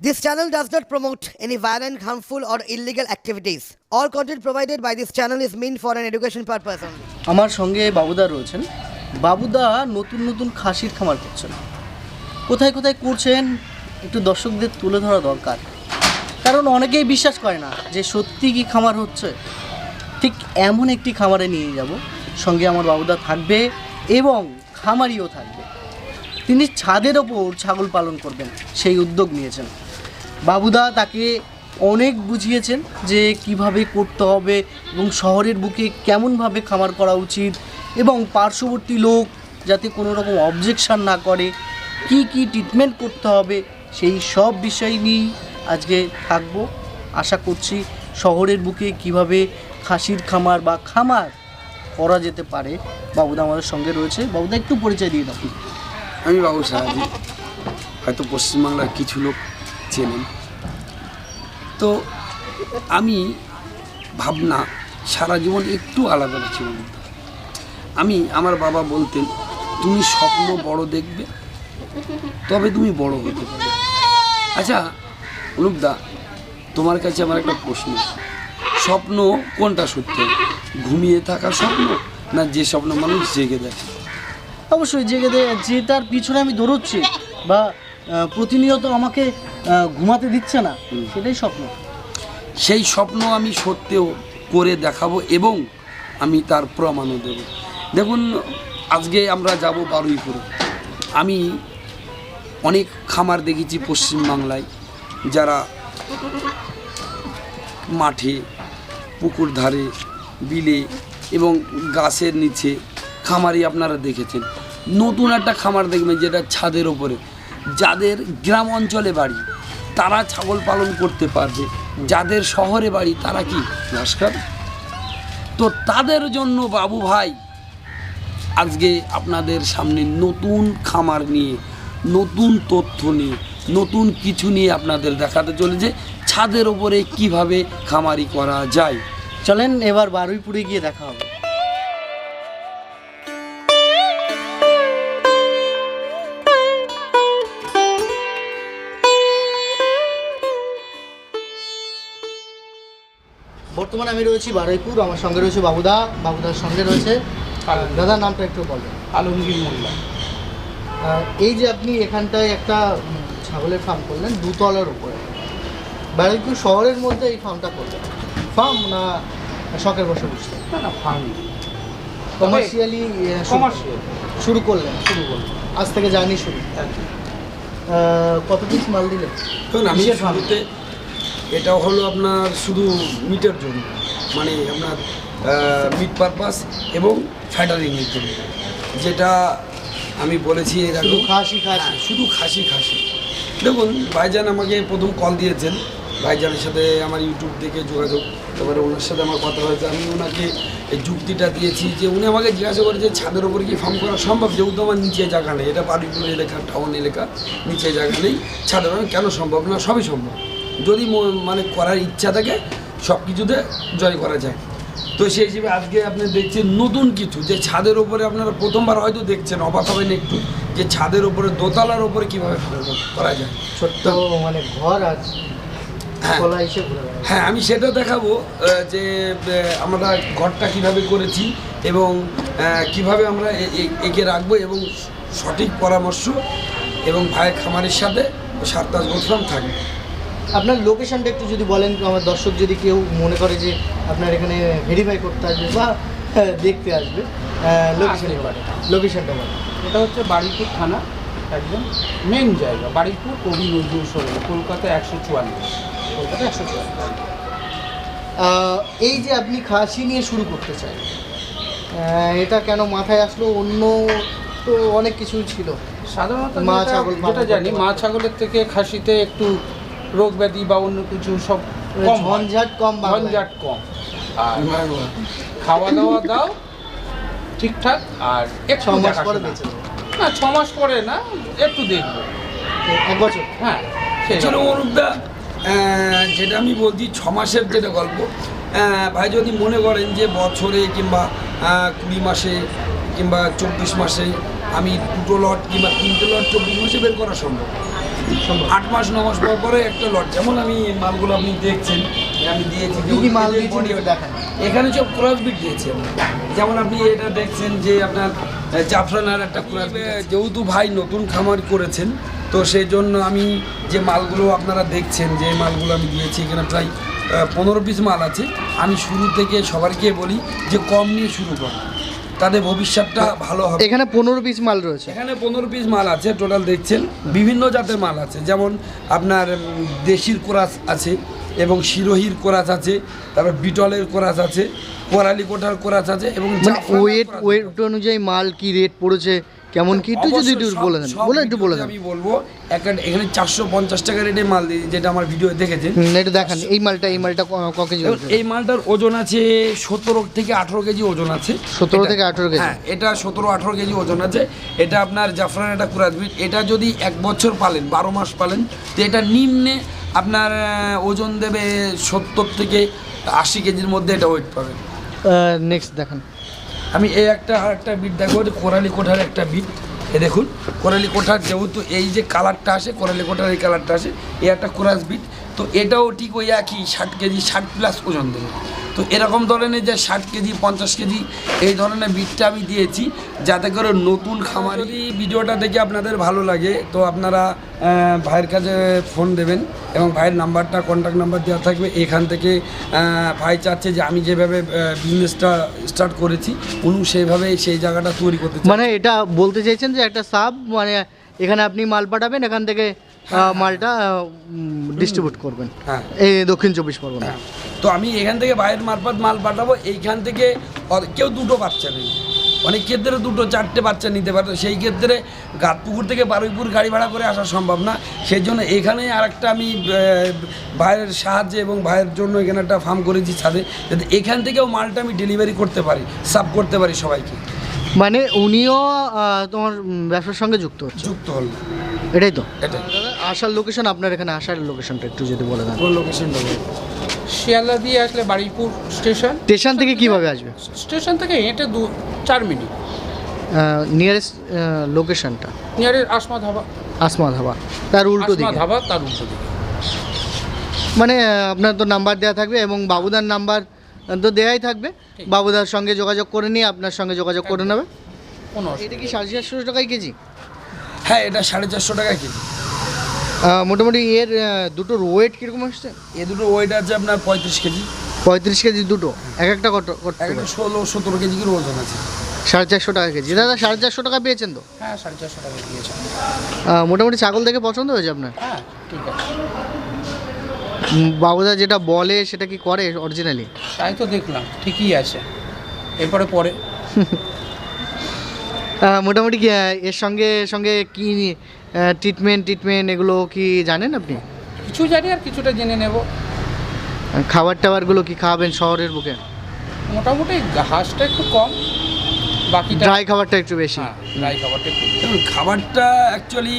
This channel does not promote any violent, harmful, or illegal activities. All content provided by this channel is meant for an education purpose only. আমার সঙ্গে বাবুদা রয়েছেন। বাবুদা নতুন নতুন খাসির খামার করছেন। কোথায় কোথায় করছেন একটু দর্শকদের তুলে ধরা দরকার। কারণ অনেকেই বিশ্বাস করে না যে সত্যি কি খামার হচ্ছে। ঠিক এমন একটি খামারে নিয়ে যাব সঙ্গে আমার বাবুদা থাকবে এবং খামারিও থাকবে। তিনি ছাদের ওপর ছাগল পালন করবেন সেই উদ্যোগ নিয়েছেন। বাবুদা তাকে অনেক বুঝিয়েছেন যে কীভাবে করতে হবে এবং শহরের বুকে কেমনভাবে খামার করা উচিত এবং পার্শ্ববর্তী লোক যাতে কোনো রকম অবজেকশান না করে, কি কি ট্রিটমেন্ট করতে হবে, সেই সব বিষয় নিয়েই আজকে থাকব। আশা করছি শহরের বুকে কীভাবে খাসির খামার বা খামার করা যেতে পারে, বাবুদা আমাদের সঙ্গে রয়েছে। বাবুদা, একটু পরিচয় দিয়ে দাও। আমি বাবু সারাজি হয়তো পশ্চিমবাংলার কিছু লোক চেনেন। তো আমি ভাবনা, সারা জীবন একটু আলাদা ছিল আমি, আমার বাবা বলতেন, তুমি স্বপ্ন বড় দেখবে, তবে তুমি বড় হতে পারবে। আচ্ছা অনুপদা, তোমার কাছে আমার একটা প্রশ্ন। স্বপ্ন কোনটা সত্যি? ঘুমিয়ে থাকা স্বপ্ন, না যে স্বপ্ন মানুষ জেগে দেখে? অবশ্যই জেগে যে তার পিছনে আমি দৌড়চ্ছি, বা প্রতিনিয়ত আমাকে ঘুমাতে দিচ্ছে না সেটাই স্বপ্ন। সেই স্বপ্ন আমি সত্যিও করে দেখাবো এবং আমি তার প্রমাণও দেব। দেখুন আজকে আমরা যাব বারুইপুরে। আমি অনেক খামার দেখেছি পশ্চিমবাংলায় যারা মাঠে পুকুর ধারে বিলে এবং গাছের নিচে খামারি আপনারা দেখেছেন। নতুন একটা খামার দেখবেন যেটা ছাদের ওপরে যাদের গ্রাম অঞ্চলে বাড়ি, তারা ছাগল পালন করতে পারবে। যাদের শহরে বাড়ি, তারা কি খাবে তো তাদের জন্য বাবু ভাই, আজকে আপনাদের সামনে নতুন খামার নিয়ে, নতুন তথ্য নিয়ে, নতুন কিছু নিয়ে আপনাদের দেখাতে চলেছে। ছাদের ওপরে কীভাবে খামারি করা যায়? চলেন, এবার বারুইপুরে গিয়ে দেখা হবে। বর্তমানে আমি রয়েছি বারুইপুর আমার সঙ্গে রয়েছে বাবুদা বাবুদার সঙ্গে রয়েছে দাদার নামটা একটু বলবেন আলমগীর মোল্লা। এই যে আপনি এখানটায় একটা ছাগলের ফার্ম করলেন দুতলার উপরে। বারুইপুর শহরের মধ্যে এই ফার্মটা করলেন। ফার্ম না শখের বসে বুঝলেন না না ফার্মি কমার্শিয়ালি কমার্শিয়াল শুরু করলেন শুরু করলেন। আজ থেকে জানি শুরু। কত পিস মাল দিলেন? আমি? শুরুতে এটা হলো আপনার শুধু মিটের জন্য। মানে আপনার মিট পারপাস এবং ফ্যাটারিংয়ের জন্য। যেটা আমি বলেছি এর আগেও। খাসি খাসি। হ্যাঁ, শুধু খাসি খাসি। দেখুন ভাইজান আমাকে প্রথম কল দিয়েছেন। ভাইজানের সাথে আমার ইউটিউব থেকে যোগাযোগ। তারপরে ওনার সাথে আমার কথা হয়েছে। আমি ওনাকে এই যুক্তিটা দিয়েছি যে উনি আমাকে জিজ্ঞাসা করে যে ছাদের ওপরে কি ফার্ম করা সম্ভব? যেহেতু আমার নিচে জায়গা নেই। এটা বাড়িপুর এলাকা টাউন এলাকা নিচে জায়গা নেই। ছাদের কেন সম্ভব না? সবই সম্ভব। যদি মানে করার ইচ্ছা থাকে সব কিছুতে জয় করা যায়। তো সেই হিসেবে আজকে আপনি দেখছেন নতুন কিছু যে ছাদের ওপরে আপনারা প্রথমবার হয়তো দেখছেন অবাক হবেন একটু যে ছাদের ওপরে দোতলার ওপরে কীভাবে করা যায়। ছোট্ট মানে ঘর আর হ্যাঁ। হ্যাঁ আমি সেটা দেখাবো যে আমরা ঘরটা কীভাবে করেছি এবং কীভাবে আমরা একে রাখব এবং সঠিক পরামর্শ এবং ভাই খামারের সাথে সারতাজ গোসলাম থাকবে। আপনার লোকেশনটা একটু যদি বলেন আমার দর্শক যদি কেউ মনে করে যে আপনার এখানে ভেরিফাই করতে আসবে বা হ্যাঁ, দেখতে আসবে লোকেশন। লোকেশনটা বলেন। এটা হচ্ছে বাড়িপুর থানা একদম মেন জায়গা বাড়িপুর কবি নজরুল সরোবর কলকাতা একশো চুয়াল্লিশ কলকাতা একশো এই যে আপনি খাসি নিয়ে শুরু করতে আহ, এটা কেন মাথায় আসলো? অন্য তো অনেক কিছুই ছিল। সাধারণত মা ছাগল যেটা জানি মা ছাগলের থেকে খাসিতে একটু রোগ ব্যাধি বা অন্য কিছু সব কম। ঝঞ্ঝাট কম। ঝঞ্ঝাট কম। আর খাওয়া দাওয়া দাও ঠিকঠাক আর একটু ছ মাস পরে বেঁচে না ছ মাস পরে না একটু দেখব। এক বছর? হ্যাঁ এছাড়াও অনুপদা যেটা আমি বলছি ছ মাসের যেটা গল্প ভাই যদি মনে করেন যে বছরে কিংবা কুড়ি মাসে কিংবা চব্বিশ মাসে আমি দুটো লট কিংবা তিনটে লট চব্বিশ মাসে বের করা সম্ভব। আট মাস ন মাস পর পরে একটা লট। যেমন আমি মালগুলো আপনি দেখছেন আমি দিয়েছি কি মাল body- এখানে সব ক্রস বিট দিয়েছি যেমন আপনি এটা দেখছেন যে আপনার জাফরানার একটা ক্রস যেহেতু ভাই নতুন খামার করেছেন তো সেই জন্য আমি যে মালগুলো আপনারা দেখছেন যে মালগুলো আমি দিয়েছি এখানে প্রায় পনেরো পিস মাল আছে। আমি শুরু থেকে সবাইকে বলি যে কম নিয়ে শুরু কর। তাদের ভবিষ্যৎটা ভালো হবে। এখানে পনেরো পিস মাল রয়েছে। এখানে পনেরো পিস মাল আছে টোটাল দেখছেন। বিভিন্ন জাতের মাল আছে যেমন আপনার দেশির কোরাস আছে এবং শিরোহির কোরাস আছে তারপর বিটলের কোরাস আছে কোরালি কোঠার কোরাস আছে এবং মানে ওয়েট ওয়েট অনুযায়ী মাল কি রেট পড়েছে কেমন কি একটু যদি একটু বলে দেন। বলে একটু বলে দেন। আমি বলব। এখানে চারশো পঞ্চাশ টাকা রেটে মাল দিই যেটা আমার ভিডিও দেখেছেন। একটু দেখান এই মালটা এই মালটা ক- কেজি এই মালটার ওজন আছে সতেরো থেকে আঠেরো কেজি ওজন আছে। 17 এটা- থেকে 18 কেজি। হ্যাঁ এটা সতেরো আঠেরো কেজি ওজন আছে। এটা আপনার জাফরান এটা কুরাজবিট এটা যদি এক বছর পালেন বারো মাস পালেন তো এটা নিম্নে আপনার ওজন দেবে সত্তর থেকে আশি কেজির মধ্যে এটা ওয়েট পাবেন। নেক্সট দেখান। আমি এই একটা আর একটা বিট দেখব কোরালি কোঠার একটা বিট। এ দেখুন, কোরালি কোঠার যেহেতু এই যে কালারটা আসে, কোরালি কোঠার এই কালারটা আসে, এ একটা কোরাস বিট তো এটাও ঠিক ওই একই, ষাট কেজি, ষাট প্লাস ওজন দেবে। তো এরকম ধরনের যে ষাট কেজি, পঞ্চাশ কেজি, এই ধরনের বিটটা আমি দিয়েছি, যাতে করে নতুন খামার যদি ভিডিওটা দেখে আপনাদের ভালো লাগে, তো আপনারা ভাইয়ের কাছে ফোন দেবেন এবং ভাইয়ের নাম্বারটা কন্ট্যাক্ট নাম্বার দেওয়া থাকবে। এখান থেকে ভাই চাচ্ছে যে আমি যেভাবে বিজনেসটা স্টার্ট করেছি, উনি সেইভাবে সেই জায়গাটা তৈরি করতে মানে এটা বলতে চাইছেন যে একটা সাব মানে এখানে আপনি মাল পাঠাবেন এখান থেকে মালটা ডিস্ট্রিবিউট করবেন। হ্যাঁ। এই দক্ষিণ চব্বিশ পরগনা। হ্যাঁ। তো আমি এখান থেকে বাইরের মারফত মাল পাঠাবো এইখান থেকে কেউ দুটো বাচ্চা নেই অনেক ক্ষেত্রে দুটো চারটে বাচ্চা নিতে পারে। সেই ক্ষেত্রে গাতপুকুর থেকে বারুইপুর গাড়ি ভাড়া করে আসা সম্ভব না। সেই জন্য এখানে আর একটা আমি ভাইয়ের সাহায্যে এবং ভাইয়ের জন্য এখানে একটা ফার্ম করেছি ছাদে যাতে এখান থেকেও মালটা আমি ডেলিভারি করতে পারি সাব করতে পারি সবাইকে। মানে উনিও তোমার ব্যবসার সঙ্গে যুক্ত হচ্ছে। যুক্ত হল। এটাই তো? এটাই। আসার লোকেশন আপনার এখানে আসার লোকেশনটা একটু যদি বলে দেন। কোন লোকেশনটা শিয়ালদা দিয়ে আসলে বারুইপুর স্টেশন। স্টেশন থেকে কীভাবে আসবে? স্টেশন থেকে হেঁটে দু চার মিনিট। নিয়ারেস্ট লোকেশনটা নিয়ারেস্ট আসমা ধাবা আসমা ধাবা তার উল্টো দিকে। ধাবা তার উল্টো দিকে। মানে আপনার তো নাম্বার দেওয়া থাকবে এবং বাবুদার নাম্বার তো দেওয়াই থাকবে। বাবুদার সঙ্গে যোগাযোগ করে নিয়ে আপনার সঙ্গে যোগাযোগ করে নেবে। এটা কি সাড়ে চারশো টাকায় কেজি? হ্যাঁ এটা সাড়ে চারশো টাকা কেজি। মোটামুটি এর দুটোর ওয়েট কীরকম আসছে? এ দুটো ওয়েট আছে আপনার পঁয়ত্রিশ কেজি। পঁয়ত্রিশ কেজি দুটো। এক একটা কত একটা ষোলো সতেরো কেজি করে ওজন আছে। সাড়ে চারশো টাকা কেজি। দাদা সাড়ে চারশো টাকা পেয়েছেন তো? হ্যাঁ সাড়ে চারশো টাকা পেয়েছেন মোটামুটি ছাগল দেখে পছন্দ হয়েছে আপনার? হ্যাঁ ঠিক আছে। বাবুদা যেটা বলে সেটা কি করে অরিজিনালি তাই তো দেখলাম ঠিকই আছে। এরপরে পরে। মোটামুটি কি, এর সঙ্গে সঙ্গে কি ট্রিটমেন্ট ট্রিটমেন্ট এগুলো কি জানেন আপনি? কিছু জানি আর কিছুটা জেনে নেব। খাবার টাবারগুলো কি খাওয়াবেন শহরের বুকে? মোটামুটি ঘাসটা একটু কম বাকি ড্রাই খাবারটা একটু বেশি। হ্যাঁ ড্রাই খাবারটা একটু খাবারটা অ্যাকচুয়ালি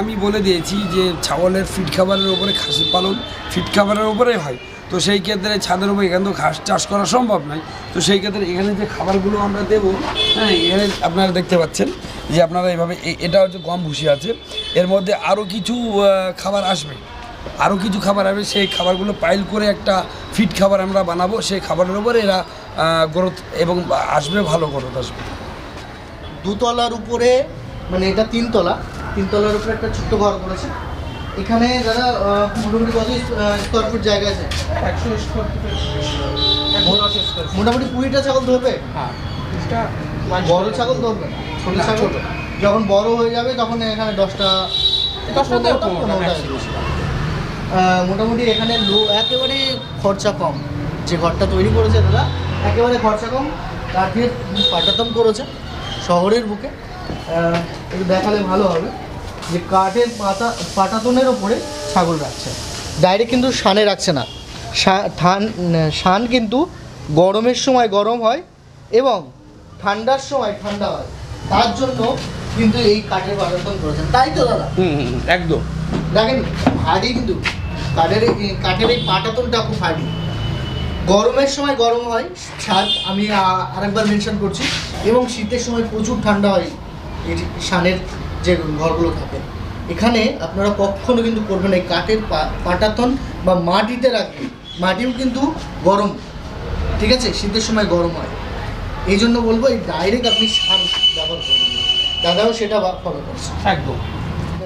আমি বলে দিয়েছি যে ছাগলের ফিট খাবারের উপরে খাসি পালন ফিট খাবারের উপরে হয়। তো সেই ক্ষেত্রে ছাদের উপর এখানে তো ঘাস চাষ করা সম্ভব নয়। তো সেই ক্ষেত্রে এখানে যে খাবারগুলো আমরা দেবো হ্যাঁ এখানে আপনারা দেখতে পাচ্ছেন যে আপনারা এইভাবে এটা হচ্ছে গম ভুসি আছে। এর মধ্যে আরও কিছু খাবার আসবে। আরও কিছু খাবার আসবে, সেই খাবারগুলো পাইল করে একটা ফিট খাবার আমরা বানাবো। সেই খাবারের উপরে এরা গ্রোথ এবং আসবে, ভালো গ্রোথ আসবে। দুতলার উপরে মানে এটা তিনতলা তিনতলার উপরে একটা ছোট্ট ঘর করেছে। এখানে আহ, মোটামুটি কত স্কোয়ার ফুট জায়গা আছে? একশো স্কোয়ার ফুট। মোটামুটি কুড়িটা ছাগল ধরবে? হ্যাঁ বড় ছাগল ধরবে? ছোট ছাগল? যখন বড় হয়ে যাবে তখন এখানে দশটা মোটামুটি এখানে লো একেবারে খরচা কম। যে ঘরটা তৈরি করেছে দাদা একেবারে খরচা কম। কাঠের পাটাতন করেছে শহরের বুকে। একটু দেখালে ভালো হবে যে কাঠের পাতা পাটাতনের ওপরে ছাগল রাখছে। ডাইরেক্ট কিন্তু শানে রাখছে না। ঠান শান কিন্তু গরমের সময় গরম হয় এবং ঠান্ডার সময় ঠান্ডা হয়। তার জন্য কিন্তু এই কাঠের পাটাতন করেছেন। তাই তো দাদা? হুম হুম, হুম, একদম। দেখেন ভারী কিন্তু। কাঠের এই- কাঠের এই পাটাতনটা খুব ভারী। গরমের সময় গরম হয় ছাদ আমি আরেকবার মেনশন করছি। এবং শীতের সময় প্রচুর ঠান্ডা হয় শানের যে ঘরগুলো থাকে, এখানে আপনারা কখনো কিন্তু করবেন এই কাঠের পাটাতন বা মাটিতে রাখবেন। মাটিও কিন্তু গরম। ঠিক আছে? শীতের সময় গরম হয়। এই জন্য বলব, এই ডাইরেক্ট আপনি সার ব্যবহার করবেন দাদাও সেটা ফলো করছে। একদম।